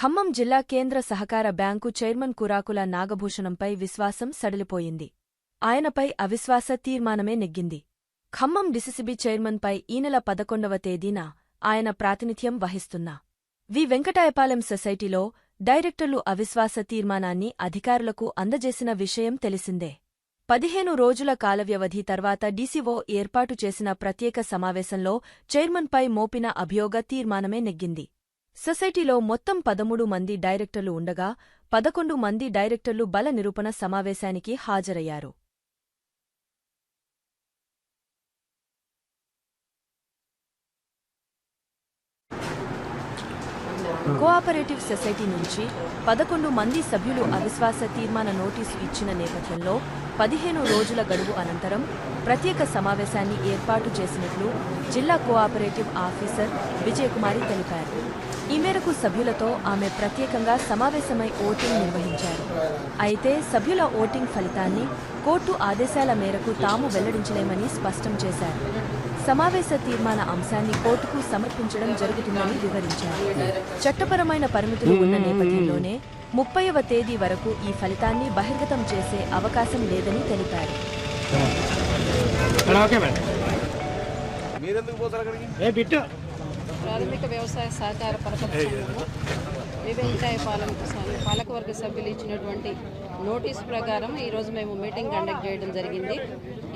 ఖమ్మం జిల్లా కేంద్ర సహకార బ్యాంకు చైర్మన్ కురాకుల నాగభూషణంపై విశ్వాసం సడలిపోయింది. ఆయనపై అవిశ్వాస తీర్మానమే నెగ్గింది. ఖమ్మం డిసిసిబి చైర్మన్పై ఈ నెల పదకొండవ తేదీన ఆయన ప్రాతినిధ్యం వహిస్తున్న వి. వెంకటాయపాలెం సొసైటీలో డైరెక్టర్లు అవిశ్వాస తీర్మానాన్ని అధికారులకు అందజేసిన విషయం తెలిసిందే. పదిహేను రోజుల కాలవ్యవధి తర్వాత డీసీఓ ఏర్పాటు చేసిన ప్రత్యేక సమావేశంలో చైర్మన్పై మోపిన అభియోగ తీర్మానమే నెగ్గింది. సొసైటీలో మొత్తం పదమూడు మంది డైరెక్టర్లు ఉండగా పదకొండు మంది డైరెక్టర్లు బల నిరూపణ సమావేశానికి హాజరయ్యారు. కోఆపరేటివ్ సొసైటీ నుంచి పదకొండు మంది సభ్యులు అవిశ్వాస తీర్మాన నోటీసు ఇచ్చిన నేపథ్యంలో పదిహేను రోజుల గడువు అనంతరం ప్రత్యేక సమావేశాన్ని ఏర్పాటు చేసినట్లు జిల్లా కోఆపరేటివ్ ఆఫీసర్ విజయకుమారి తెలిపారు. ఈ మేరకు సభ్యులతో ఆమె ప్రత్యేకంగా సమావేశమై ఓటింగ్ నిర్వహించారు. అయితే సభ్యుల ఓటింగ్ ఫలితాన్ని కోర్టు ఆదేశాల మేరకు తాము వెల్లడించలేమని స్పష్టం చేశారు. సమావేశ తీర్మాన అంశాన్ని కోర్టుకు సమర్పించడం జరుగుతుందని వివరించారు. చట్టపరమైన పరిమితులు ఉన్న నేపథ్యంలోనే ముప్పైవ తేదీ వరకు ఈ ఫలితాన్ని బహిర్గతం చేసే అవకాశం లేదని తెలిపారు. Madam okay madam. మీరెందుకు పోతారు అక్కడికి? ఏ బిట్టు? ప్రాథమిక వ్యవసాయ సహకార పరపతి వివేంకాయ పాలన కోసం పాలకవర్గ సభ్యులు ఇచ్చినటువంటి నోటీస్ ప్రకారం ఈరోజు మేము మీటింగ్ కండక్ట్ చేయడం జరిగింది.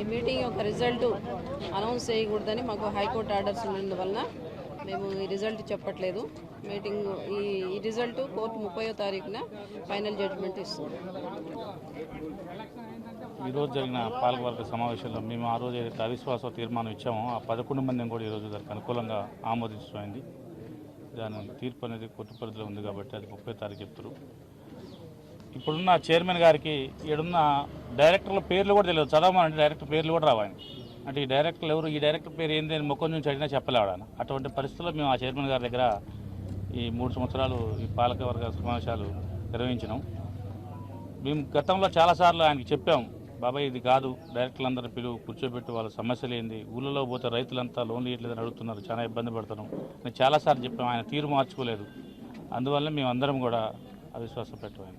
ఈ మీటింగ్ యొక్క రిజల్ట్ అనౌన్స్ చేయకూడదని మాకు హైకోర్టు ఆర్డర్స్ ఉన్నందువలన మేము ఈ రిజల్ట్ చెప్పట్లేదు. మీటింగ్ ఈ ఈ రిజల్ట్ కోర్టు ముప్పయో తారీఖున ఫైనల్ జడ్జిమెంట్ ఇస్తుంది. ఈరోజు జరిగిన పాలకవర్గ సమావేశంలో మేము ఆ రోజు ఏదైతే అవిశ్వాస తీర్మానం ఇచ్చామో ఆ పదకొండు మందిని కూడా ఈరోజు దానికి అనుకూలంగా ఆమోదించడం దాని తీర్పు అనేది కోర్టు పరిధిలో ఉంది కాబట్టి అది ముప్పై తారీఖు చెప్తారు ఇప్పుడున్న చైర్మన్ గారికి ఈడున్న డైరెక్టర్ల పేర్లు కూడా తెలియదు. చదవమనంటే డైరెక్టర్ పేర్లు కూడా రావాలి అంటే ఈ డైరెక్టర్లు ఎవరు? ఈ డైరెక్టర్ పేరు ఏంది అని ముఖం నుంచి అడిగినా చెప్పలేడు అటువంటి పరిస్థితుల్లో మేము ఆ చైర్మన్ గారి దగ్గర ఈ మూడు సంవత్సరాలు ఈ పాలకవర్గ సమావేశాలు నిర్వహించినాం. మేము గతంలో చాలాసార్లు ఆయనకి చెప్పాం. బాబాయ్ ఇది కాదు. డైరెక్టర్లందరూ పిలువు కూర్చోబెట్టి వాళ్ళ సమస్యలు ఏంది? ఊళ్ళలో పోతే రైతులంతా లోన్లు ఇవ్వట్లేదని అడుగుతున్నారు. చాలా ఇబ్బంది పడుతున్నాం నేను చాలాసార్లు చెప్పాం ఆయన తీరు మార్చుకోలేదు. అందువల్ల మేము అందరం కూడా అవిశ్వాసం పెట్టాము